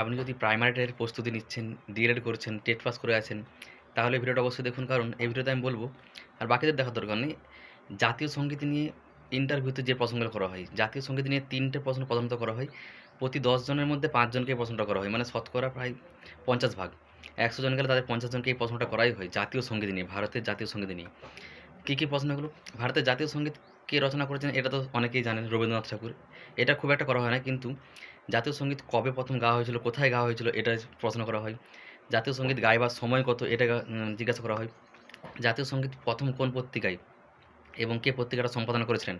আপনি যদি প্রাইমারি টেটের প্রস্তুতি নিচ্ছেন ডিএলএড করছেন, টেট পাস করে আছেন, তাহলে ভিডিওটা অবশ্যই দেখুন। কারণ এই ভিডিওতে আমি বলব, আর বাকিদের দেখার দরকার নেই, জাতীয় সংগীত নিয়ে ইন্টারভিউতে যে প্রশ্নগুলো করা হয়, জাতীয় সংগীত নিয়ে তিনটে প্রশ্ন প্রথমত করা হয়, প্রতি জনের মধ্যে পাঁচজনকে প্রশ্নটা করা হয় মানে শতকরা প্রায় পঞ্চাশ ভাগ। একশো জন গেলে তাদের পঞ্চাশ জনকে এই প্রশ্নটা করাই হয়, জাতীয় সংগীত নিয়ে, ভারতের জাতীয় সংগীত নিয়ে। কী কী প্রশ্নগুলো? ভারতের জাতীয় সংগীত কে রচনা করেছেন, এটা তো অনেকেই জানেন, রবীন্দ্রনাথ ঠাকুর। এটা খুব একটা করা হয় না, কিন্তু জাতীয় সংগীত কবে প্রথম গাওয়া হয়েছিল কোথায় গাওয়া হয়েছিল এটা প্রশ্ন করা হয়। জাতীয় সংগীত গাইবার সময় কত এটা জিজ্ঞাসা করা হয়। জাতীয় সংগীত প্রথম কোন পত্রিকায় এবং কে পত্রিকাটা সম্পাদনা করেছিলেন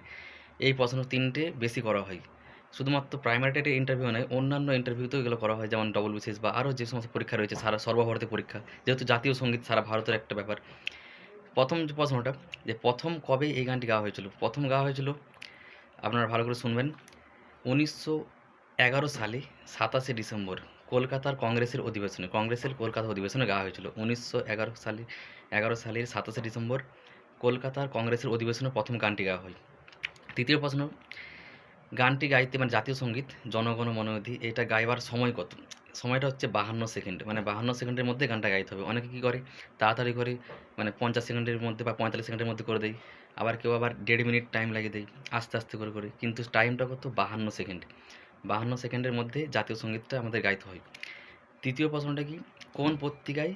এই প্রশ্ন তিনটে বেশি করা হয়। শুধুমাত্র প্রাইমারি টেটের ইন্টারভিউ নয় অন্যান্য ইন্টারভিউতেও এগুলো করা হয় যেমন ডবল বিসিএস বা আরও যে সমস্ত পরীক্ষা রয়েছে সারা সর্বভারতীয় পরীক্ষা যেহেতু জাতীয় সংগীত সারা ভারতের একটা ব্যাপার। প্রথম যে প্রশ্নটা যে প্রথম কবে এই গানটি গাওয়া হয়েছিল? প্রথম গাওয়া হয়েছিল আপনারা ভালো করে শুনবেন উনিশশো এগারো সালে সাতাশে ডিসেম্বর কলকাতার কংগ্রেসের অধিবেশনে, কংগ্রেসের কলকাতা অধিবেশনে গাওয়া হয়েছিল। উনিশশো এগারো সালে, এগারো সালের সাতাশে ডিসেম্বর কলকাতার কংগ্রেসের অধিবেশনে প্রথম গানটি গাওয়া হয়। তৃতীয় প্রশ্ন, গানটি গাইতে মানে জাতীয় সংগীত, জনগণ মনোধি এটা গাইবার সময় কত? সময়টা হচ্ছে বাহান্ন সেকেন্ড মানে বাহান্ন সেকেন্ডের মধ্যে গানটা গাইতে হবে। অনেকে কী করে? তাড়াতাড়ি করে মানে পঞ্চাশ সেকেন্ডের মধ্যে বা পঁয়তাল্লিশ সেকেন্ডের মধ্যে করে দেয়। আবার কেউ আবার দেড় মিনিট টাইম লাগিয়ে দেয়, আস্তে আস্তে করে করে। কিন্তু টাইমটা কত? বাহান্ন সেকেন্ড। বাহান্ন সেকেন্ডের মধ্যে জাতীয় সঙ্গীতটা আমাদের গাইতে হয়। তৃতীয় প্রশ্নটা কি? কোন পত্রিকায়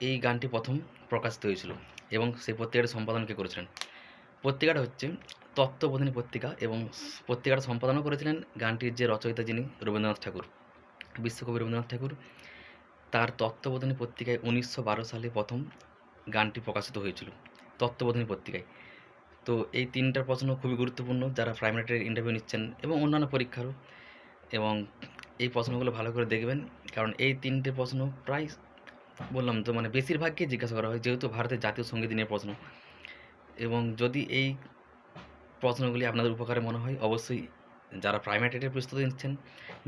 এই গানটি প্রথম প্রকাশিত হয়েছিল এবং সেই পত্রিকাটা সম্পাদন কে করেছিলেন? পত্রিকাটা হচ্ছে তত্ত্ববোধিনী পত্রিকা এবং পত্রিকাটা সম্পাদনও করেছিলেন গানটির যে রচয়িতা যিনি রবীন্দ্রনাথ ঠাকুর, বিশ্বকবি রবীন্দ্রনাথ ঠাকুর। তার তত্ত্ববোধিনী পত্রিকায় উনিশশো বারো সালে প্রথম গানটি প্রকাশিত হয়েছিল। তত্ত্ববোধিনী পত্রিকায় তো এই তিনটা প্রশ্ন খুবই গুরুত্বপূর্ণ যারা প্রাইমারি ইন্টারভিউ নিচ্ছেন এবং অন্যান্য পরীক্ষারও এবং এই প্রশ্নগুলো ভালো করে দেখবেন। কারণ এই তিনটে প্রশ্ন প্রায় বললাম তো মানে বেশিরভাগকে জিজ্ঞাসা করা হয়, যেহেতু ভারতের জাতীয় সংগীত নিয়ে প্রশ্ন। এবং যদি এই প্রশ্নগুলি আপনাদের উপকারে মনে হয়, অবশ্যই যারা প্রাইমারি টেটের প্রস্তুতি নিচ্ছেন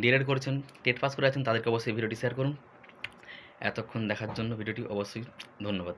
ডিএলএড করেছেন টেট পাস করে আছেন তাদেরকে অবশ্যই ভিডিওটি শেয়ার করুন। এতক্ষণ দেখার জন্য ভিডিওটি অবশ্যই ধন্যবাদ।